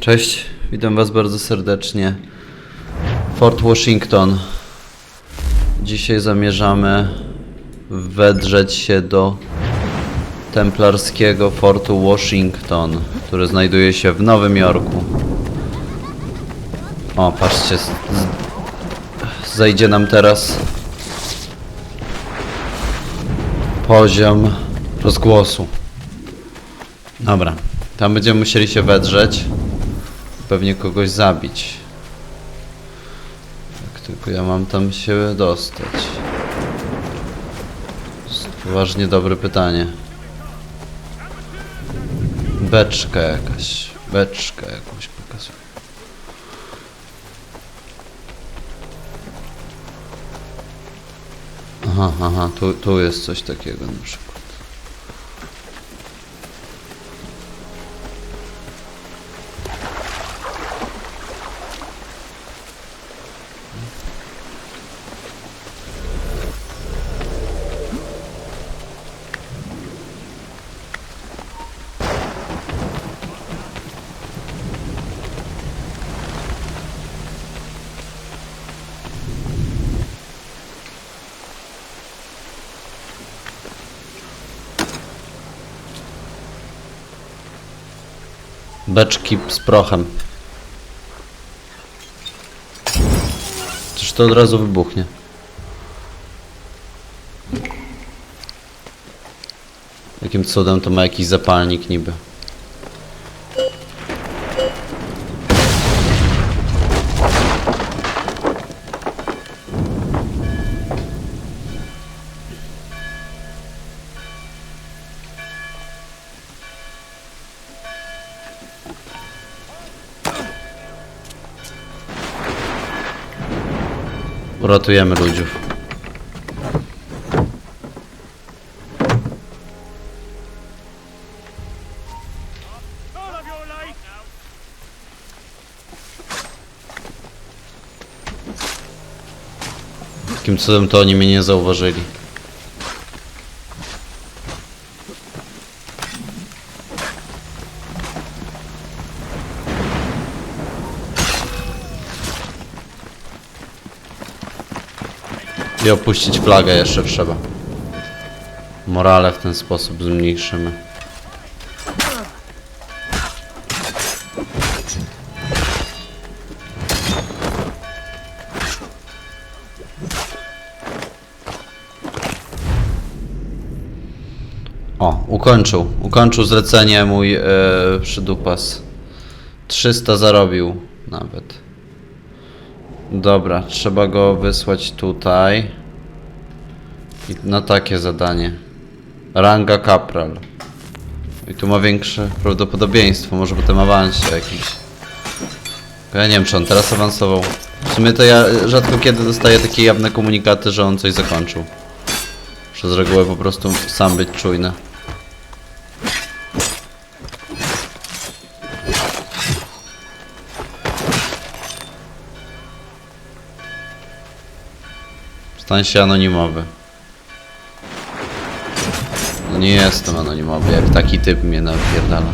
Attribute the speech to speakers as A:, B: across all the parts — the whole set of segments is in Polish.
A: Cześć, witam Was bardzo serdecznie. Fort Washington. Dzisiaj zamierzamy wedrzeć się do templarskiego fortu Washington, który znajduje się w Nowym Jorku. O, patrzcie, zejdzie nam teraz poziom rozgłosu. Dobra, tam będziemy musieli się wedrzeć. Pewnie kogoś zabić. Jak tylko ja mam tam się dostać? To jest poważnie dobre pytanie. Beczka jakaś. Beczka jakąś pokazuję. Aha, aha, tu, tu jest coś takiego na przykład. Beczki z prochem. Czyż to od razu wybuchnie? Jakim cudem to ma jakiś zapalnik niby? Uratujemy ludziów. Jakim cudem to oni mnie nie zauważyli? I opuścić flagę jeszcze trzeba. Morale w ten sposób zmniejszymy. O, ukończył. Ukończył zlecenie mój e, przydupas. 300 zarobił nawet. Dobra, trzeba go wysłać tutaj. I na takie zadanie. Ranga kapral. I tu ma większe prawdopodobieństwo, może potem awansie jakiś. Ja nie wiem, czy on teraz awansował. W sumie to ja rzadko kiedy dostaję takie jawne komunikaty, że on coś zakończył. Przez regułę po prostu sam być czujny. Stań się anonimowy. No nie jestem anonimowy, jak taki typ mnie napierdala.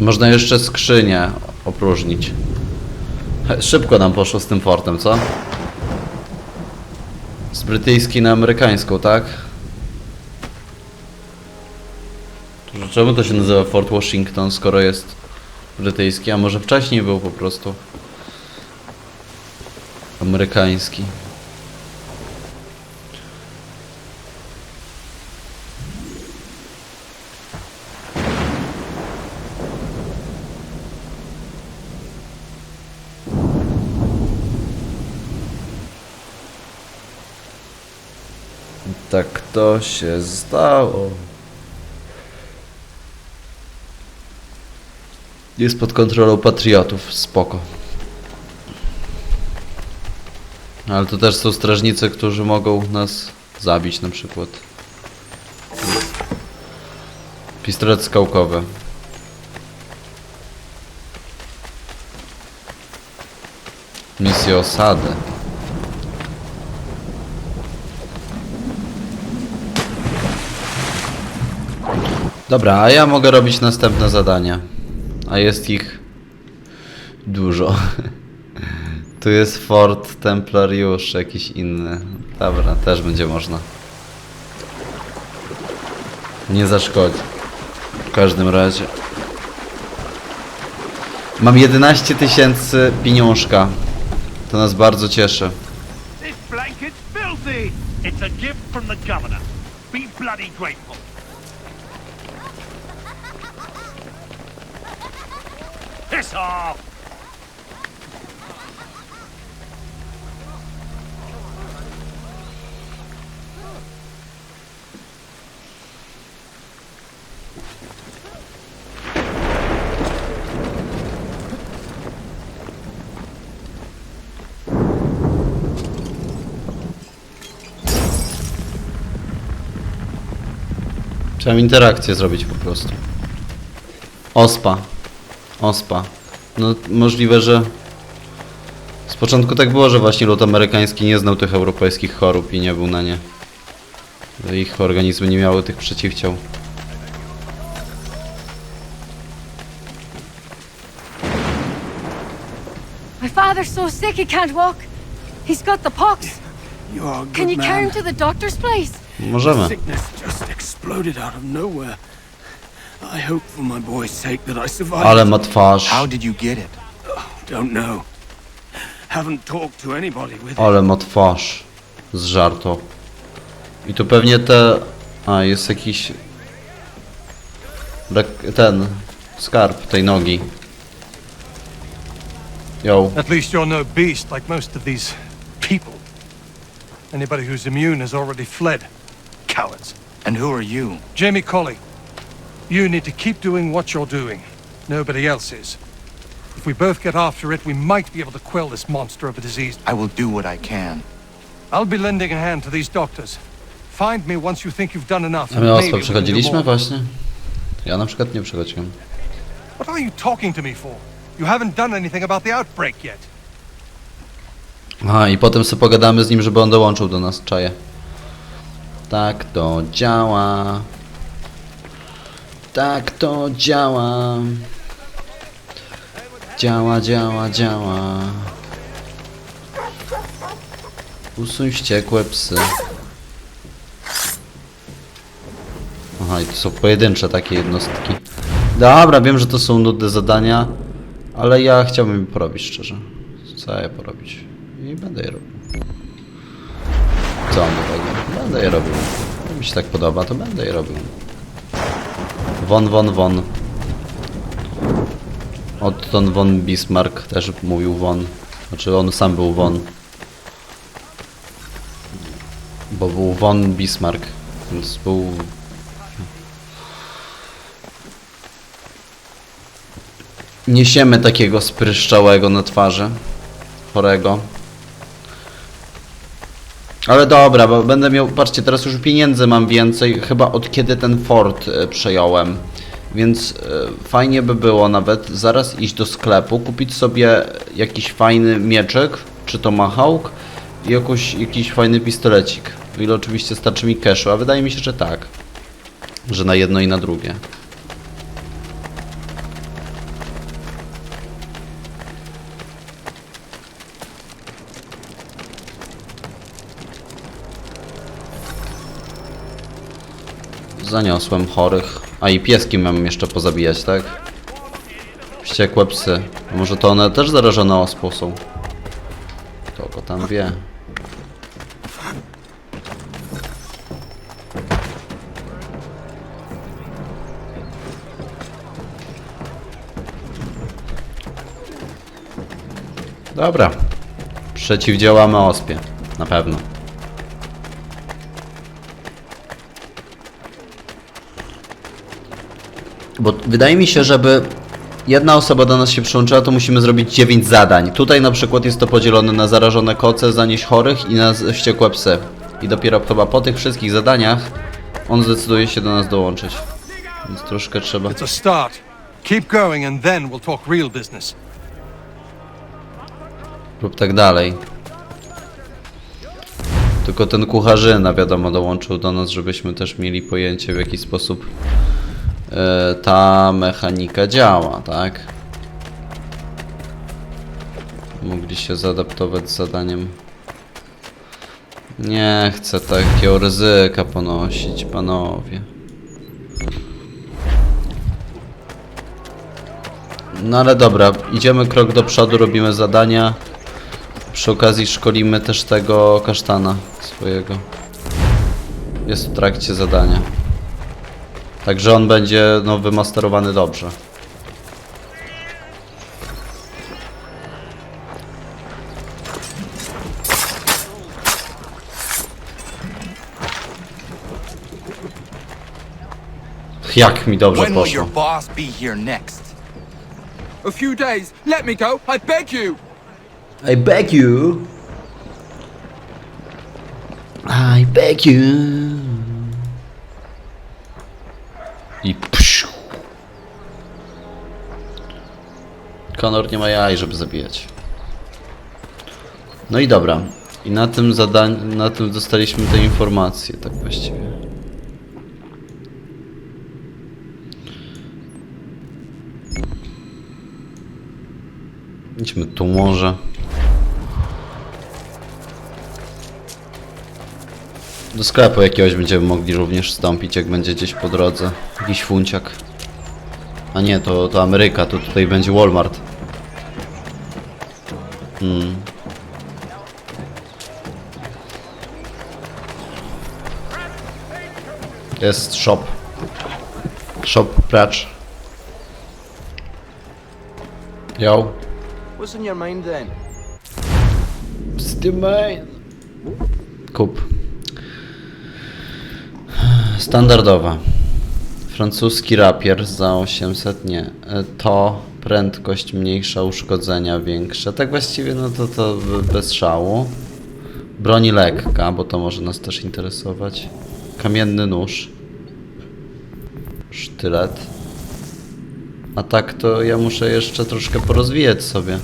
A: Można jeszcze skrzynię opróżnić. Szybko nam poszło z tym fortem, co? Z brytyjskiej na amerykańską, tak? Czemu to się nazywa Fort Washington, skoro jest brytyjski? A może wcześniej był po prostu amerykański? Tak to się stało. Jest pod kontrolą patriotów, spoko. Ale to też są strażnicy, którzy mogą nas zabić na przykład. Pistolet skałkowy. Misja osady. Dobra, a ja mogę robić następne zadania. A jest ich dużo. tu jest Fort Templariusz, jakiś inny. Dobra, też będzie można. Nie zaszkodzi. W każdym razie. Mam 11 tysięcy pieniążka. To nas bardzo cieszy.
B: Filthy! It's a gift from the governor. Be bloody grateful. Off!
A: Trzeba interakcję zrobić po prostu. Ospa. Ospa. No możliwe, że z początku tak było, że właśnie lud amerykański nie znał tych europejskich chorób i nie był na nie. Ich organizmy nie miały tych przeciwciał.
C: My father's so sick he can't walk. He's got the pox.
D: You are a good
C: Can you carry him to the doctor's place?
A: Możemy.
D: Sickness just exploded out of nowhere. I hope for my boy's sake that I survived.
A: Ale ma twarz.
E: How did you get it?
D: Oh, don't know. Haven't talked to anybody with it.
A: Ale ma twarz. Z żarto. I tu pewnie te... A, jest jakiś... Rek- Ten... Skarb tej nogi. Yo.
F: At least you're no beast like most of these people. Anybody who's immune has already fled. Cowards.
E: And who are you?
F: Jamie Colley, you need to keep doing what you're doing. Nobody else is. If we both get after it, we might be able to quell this monster of a disease.
E: I will do what I can.
F: I'll be lending a hand to these doctors. Find me once you think you've done enough.
A: A my
F: do
A: przechodziliśmy właśnie? Ja na przykład nie przechodziłem.
F: What are you talking to me for? You haven't done anything about the outbreak yet.
A: A i potem sobie pogadamy z nim, żeby on dołączył do nas, czaję. Tak to działa. Tak to działa. Działa, działa, działa. Usuń wściekłe psy. Aha, i to są pojedyncze takie jednostki. Dobra, wiem, że to są nudne zadania, ale ja chciałbym porobić szczerze. Co ja porobić? I będę je robił. Co on robi? Będę je robił. Jak mi się tak podoba, to będę je robił. Von, von, von. Otton von Bismarck też mówił von. Znaczy on sam był von. Bo był von Bismarck, więc był... Niesiemy takiego spryszczałego na twarzy. Chorego. Ale dobra, bo będę miał, patrzcie, teraz już pieniędzy mam więcej, chyba od kiedy ten fort e, przejąłem. Więc e, fajnie by było nawet zaraz iść do sklepu, kupić sobie jakiś fajny mieczek, czy to Mahawk i jakoś, jakiś fajny pistolecik. O ile oczywiście starczy mi cashu, a wydaje mi się, że tak. Że na jedno i na drugie. Zaniosłem chorych. A i pieski mam jeszcze pozabijać, tak? Wściekłe psy. A może to one też zarażone ospą są? Kto go tam wie? Dobra. Przeciwdziałamy ospie. Na pewno. Bo wydaje mi się, żeby jedna osoba do nas się przyłączyła, to musimy zrobić 9 zadań. Tutaj na przykład jest to podzielone na zarażone koce, zanieść chorych i na wściekłe psy. I dopiero chyba po tych wszystkich zadaniach on zdecyduje się do nas dołączyć. Więc troszkę trzeba.
F: It's a start. Keep going and then we'll talk real business.
A: lub tak dalej. Tylko ten kucharzyna, wiadomo, dołączył do nas, żebyśmy też mieli pojęcie w jaki sposób ta mechanika działa, tak? Mogli się zaadaptować z zadaniem. Nie chcę takiego ryzyka ponosić, panowie. No ale dobra, idziemy krok do przodu, robimy zadania. Przy okazji szkolimy też tego kasztana swojego. Jest w trakcie zadania. Także on będzie no, wymasterowany dobrze. Jak mi dobrze
E: When will your
A: poszło.
E: boss be here next?
G: A few days. Let me go. I beg you.
A: I beg you. I beg you. Konor nie ma jaj, żeby zabijać. No i dobra. I na tym zadaniu, na tym dostaliśmy te informacje, tak właściwie. Idźmy tu może. Do sklepu jakiegoś będziemy mogli również wstąpić, jak będzie gdzieś po drodze. Jakiś funciak. A nie, to, to Ameryka, to tutaj będzie Walmart. Hmm. Jest shop. Shop pracz. Yo.
G: What's in your mind then?
A: Kup. Standardowa. Francuski rapier za 800, nie. E, To prędkość mniejsza, uszkodzenia większe. Tak właściwie no to to bez szału. Broni lekka, bo to może nas też interesować. Kamienny nóż. Sztylet. A tak to ja muszę jeszcze troszkę porozwijać sobie.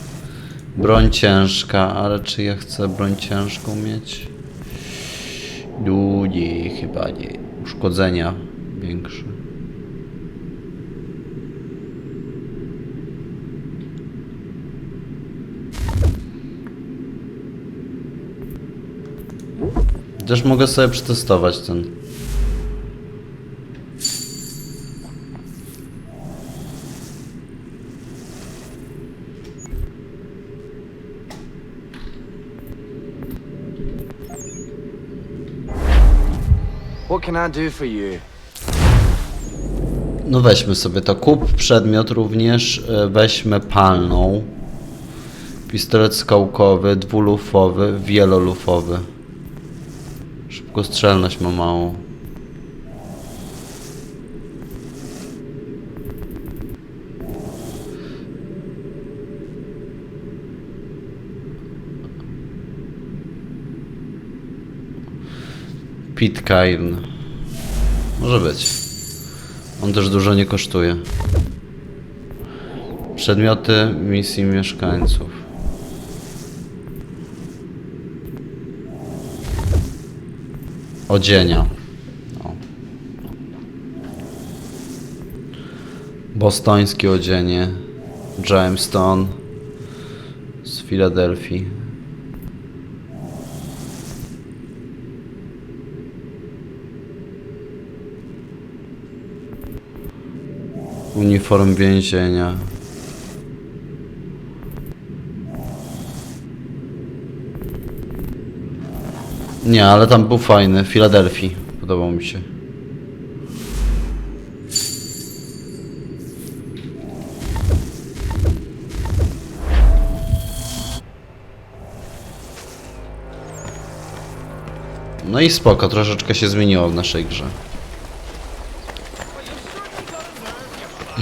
A: Broń ciężka, ale czy ja chcę broń ciężką mieć? Nie, chyba nie. Uszkodzenia większe. Też mogę sobie przetestować ten.
G: What can I do for you?
A: No weźmy sobie to. Kup przedmiot również. e, Weźmy palną. Pistolet skałkowy, dwulufowy, wielolufowy. Szybkostrzelność ma małą. Pitcairn. Może być. On też dużo nie kosztuje. Przedmioty misji mieszkańców. Odzienia. O. Bostońskie odzienie. Jamestown z Filadelfii. Uniform więzienia. Nie, ale tam był fajny. W Filadelfii. Podobał mi się. No i spoko, troszeczkę się zmieniło w naszej grze.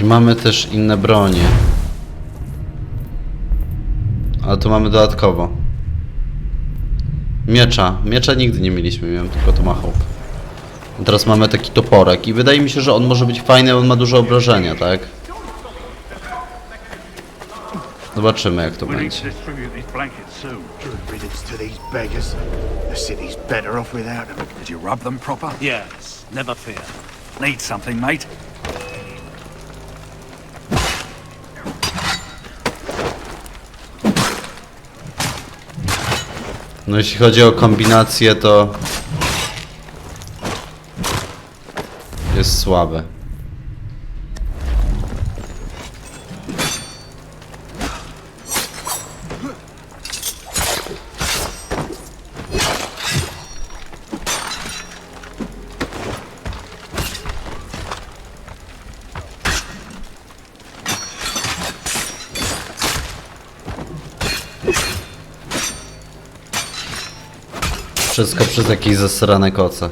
A: I mamy też inne bronie. Ale tu mamy dodatkowo. Miecza. Miecza nigdy nie mieliśmy, miałem tylko tomahawk. Teraz mamy taki toporek i wydaje mi się, że on może być fajny, on ma dużo obrażenia, tak? Zobaczymy jak to będzie.
B: Need something, mate?
A: No jeśli chodzi o kombinację, to... Jest słabe. Wszystko przez jakieś zasrane koce.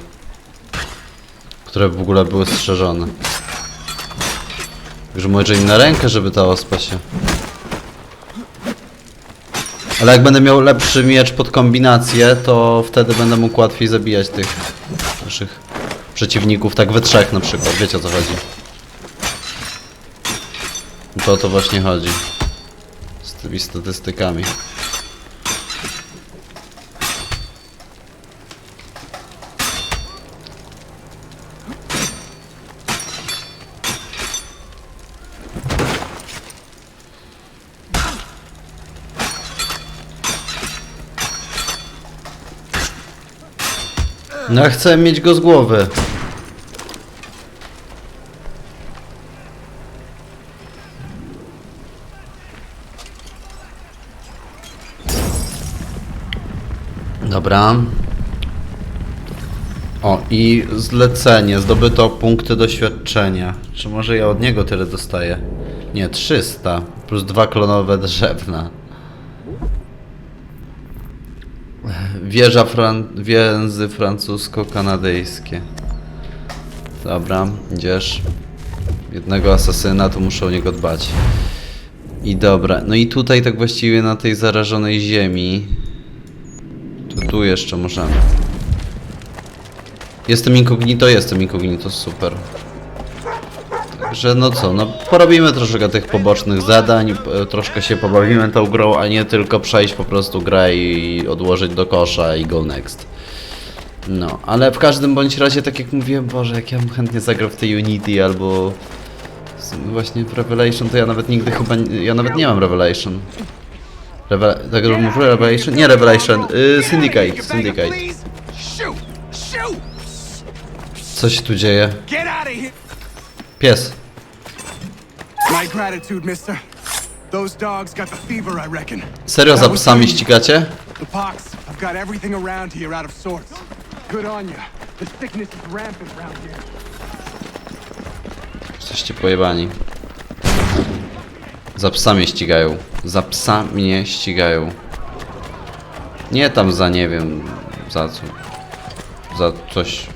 A: Które w ogóle były strzeżone. Także może im na rękę, żeby ta ospa się... Ale jak będę miał lepszy miecz pod kombinację, to wtedy będę mógł łatwiej zabijać tych naszych przeciwników, tak we trzech na przykład. Wiecie o co chodzi. To o to właśnie chodzi. Z tymi statystykami. No ja chcę mieć go z głowy. Dobra. O, i zlecenie. Zdobyto punkty doświadczenia. Czy może ja od niego tyle dostaję? Nie, 300. Plus dwa klonowe drzewna. Wieża fran więzy francusko-kanadyjskie. Dobra, idziesz. Jednego asasyna, to muszę o niego dbać. I dobra, no i tutaj tak właściwie na tej zarażonej ziemi. To tu jeszcze możemy. Jestem incognito, jestem incognito, super. Także no co, no porobimy troszkę tych pobocznych zadań, p- troszkę się pobawimy tą grą, a nie tylko przejść po prostu grę i odłożyć do kosza i go next. No, ale w każdym bądź razie, tak jak mówiłem, Boże, jak ja bym chętnie zagrał w tej Unity albo właśnie w Revelation, to ja nawet nigdy chyba, ja nawet nie mam Revelation. Reve tak mówię Revelation? Nie Revelation, y, Syndicate, Syndicate. Co się tu dzieje? Pies.
G: My gratitude, mister. Those dogs got the fever, I reckon.
A: Serio za psami ścigacie?
G: The pox. I've got everything around here out of sorts. Good on you. The sickness is rampant around here.
A: Jesteście pojebani. Za psa mnie ścigają. Za psa mnie ścigają. Nie tam za nie wiem. Za co. Za coś.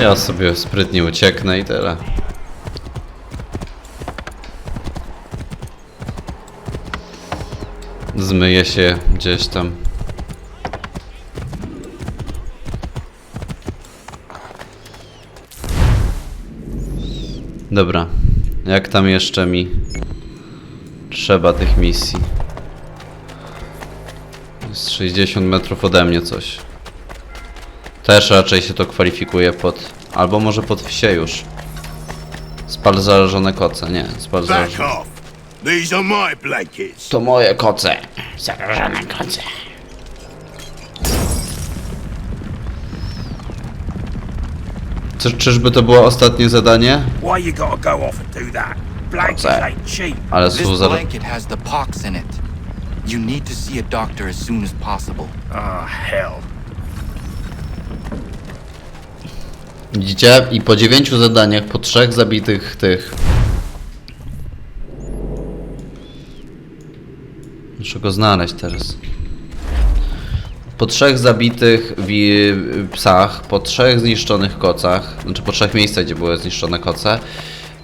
A: Ja sobie sprytnie ucieknę i tyle. Zmyje się gdzieś tam. Dobra. Jak tam jeszcze mi trzeba tych misji? Jest 60 metrów ode mnie coś. Też raczej się to kwalifikuje pod... Albo może pod wsie już. Spal zarażone koce. Nie, spal
H: Back
A: zarażone...
H: off. These are my blankets.
A: To moje koce. Zarażone koce. Czy, czyżby to było ostatnie zadanie?
B: Why you gotta go off and do that? Blankets
A: that?
B: ain't cheap.
A: Ale
E: This
A: są zara...
E: blanket has the pox in it. You need to see a doctor as soon as possible.
B: Hell.
A: Widzicie? I po dziewięciu zadaniach, po trzech zabitych tych... Muszę go znaleźć teraz. Po trzech zabitych psach, po trzech zniszczonych kocach, znaczy po trzech miejscach, gdzie były zniszczone koce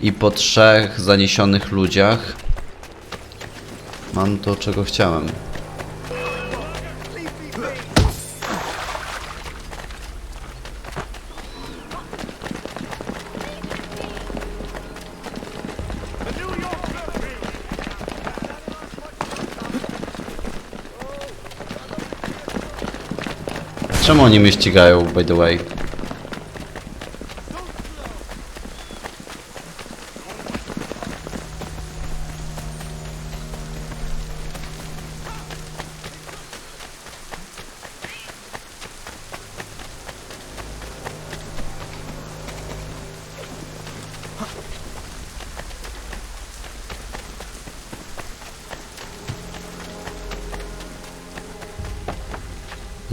A: i po trzech zaniesionych ludziach mam to, czego chciałem. Czemu oni mnie ścigają, by the way?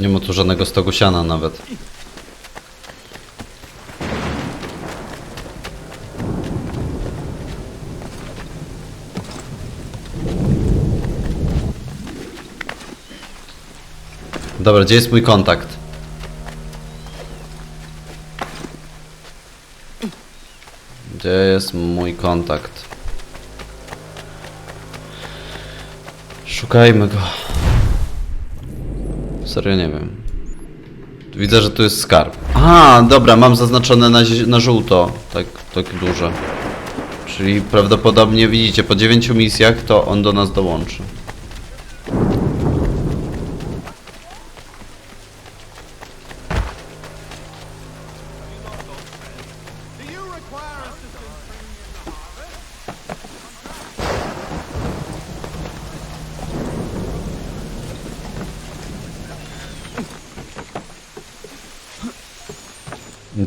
A: Nie ma tu żadnego stogu siana nawet. Dobra, gdzie jest mój kontakt? Gdzie jest mój kontakt? Szukajmy go. Serio nie wiem. Widzę, że tu jest skarb. A, dobra, mam zaznaczone na, na żółto. Tak, tak duże. Czyli prawdopodobnie widzicie, po 9 misjach to on do nas dołączy.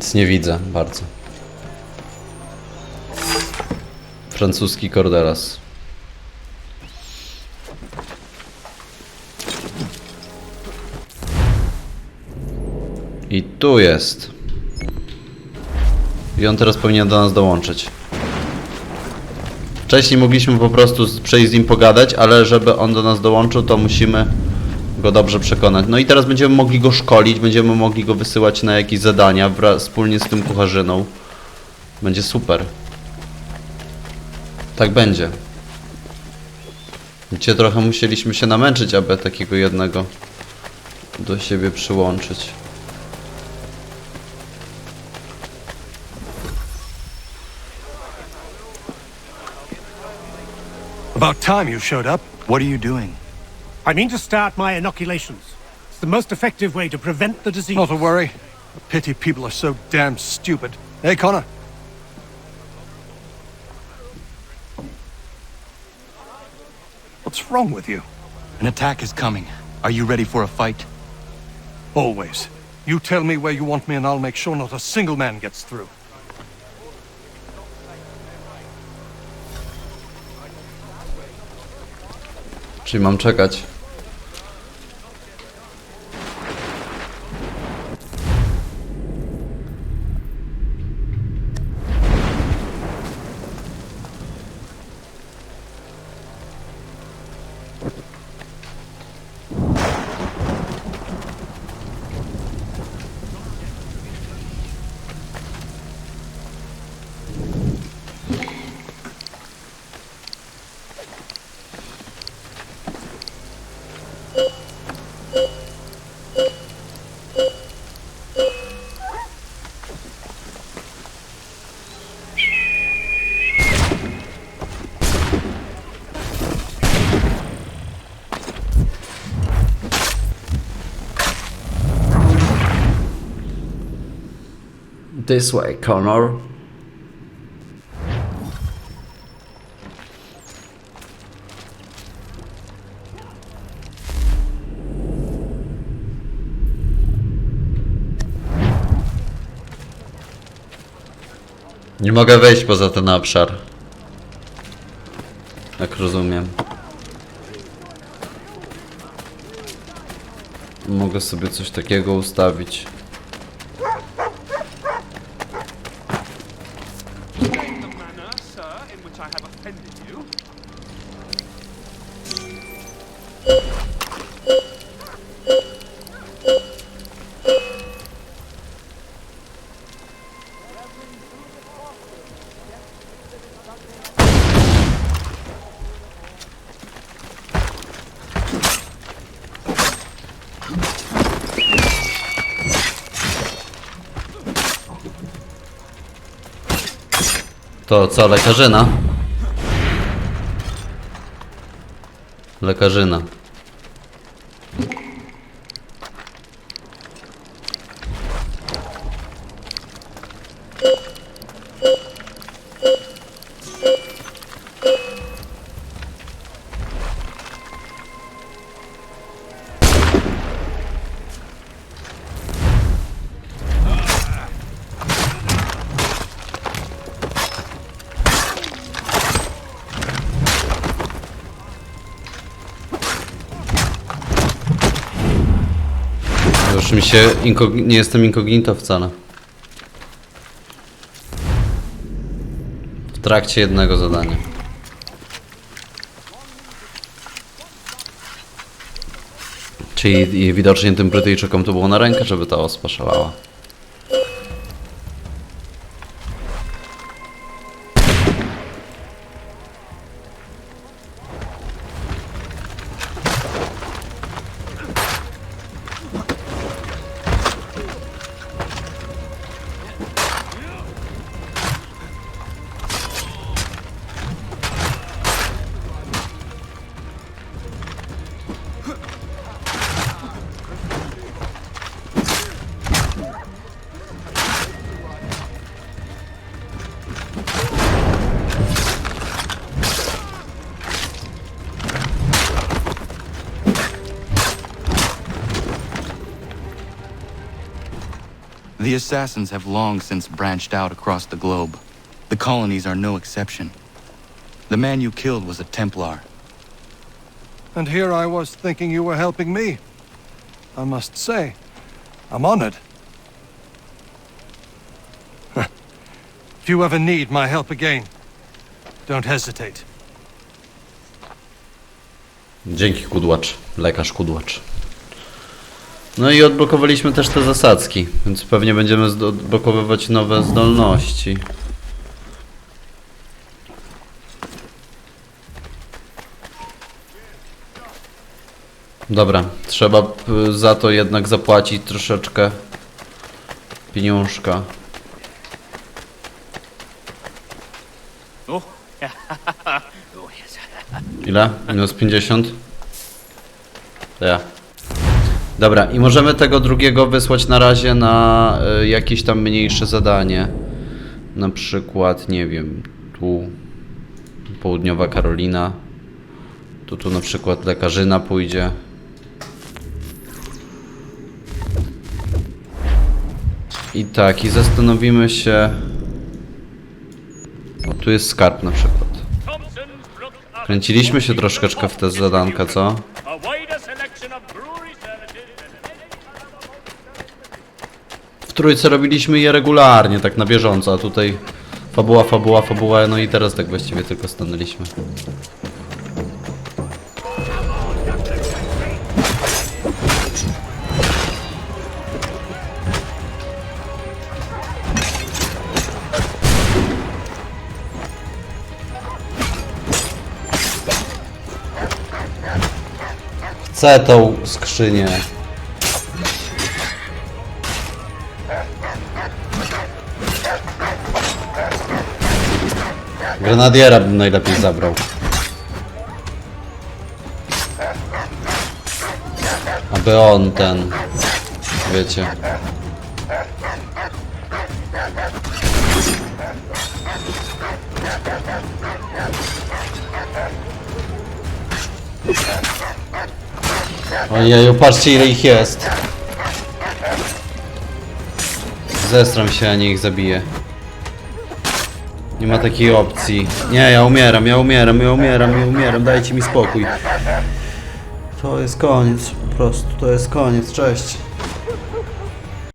A: Nic nie widzę bardzo. Francuski Corderas. I tu jest. I on teraz powinien do nas dołączyć. Wcześniej mogliśmy po prostu przejść z nim pogadać, ale żeby on do nas dołączył, to musimy go dobrze przekonać. No i teraz będziemy mogli go szkolić, będziemy mogli go wysyłać na jakieś zadania wspólnie z tym kucharzyną. Będzie super. Tak będzie. Gdzie trochę musieliśmy się namęczyć, aby takiego jednego do siebie przyłączyć.
F: About time you showed up.
E: What are you doing?
B: I mean to start my inoculations. It's the most effective way to prevent the disease.
F: Not a worry. A pity people are so damn stupid. Hey, Connor. What's wrong with you?
E: An attack is coming. Are you ready for a fight?
F: Always. You tell me where you want me and I'll make sure not a single man gets through.
A: Czyli mam czekać. This way, Connor. Nie mogę wejść poza ten obszar. Jak rozumiem. Mogę sobie coś takiego ustawić. To co, lekarzyna? Lekarzyna. Się nie jestem incognito wcale. W trakcie jednego zadania. Czyli widocznie tym Brytyjczykom to było na rękę, żeby ta ospa szalała.
E: The assassins have long since branched out across the globe. The colonies are no exception. The man you killed was a Templar.
F: And here I was thinking you were helping me. I must say, I'm honored. if you ever need my help again, don't hesitate.
A: Dzięki kudłacz, lekarz kudłacz. No i odblokowaliśmy też te zasadzki, więc pewnie będziemy odblokowywać nowe zdolności. Dobra, trzeba p- za to jednak zapłacić troszeczkę pieniążka. Ile? Minus 50? To ja. Dobra, i możemy tego drugiego wysłać na razie na y, jakieś tam mniejsze zadanie. Na przykład, nie wiem, tu południowa Karolina. Tu, tu na przykład lekarzyna pójdzie. I tak, i zastanowimy się... O, tu jest skarb na przykład. Kręciliśmy się troszeczkę w te zadanka, co? Trójce robiliśmy je regularnie, tak na bieżąco, a tutaj fabuła, fabuła, fabuła, no i teraz tak właściwie tylko stanęliśmy. Chcę tą skrzynię. Grenadiera bym najlepiej zabrał. Aby on ten... Wiecie... Ojeju, patrzcie ile ich jest. Zestram się, a nie ich zabiję. Nie ma takiej opcji. Nie, ja umieram, ja umieram, ja umieram, ja umieram, dajcie mi spokój. To jest koniec, po prostu, to jest koniec, cześć.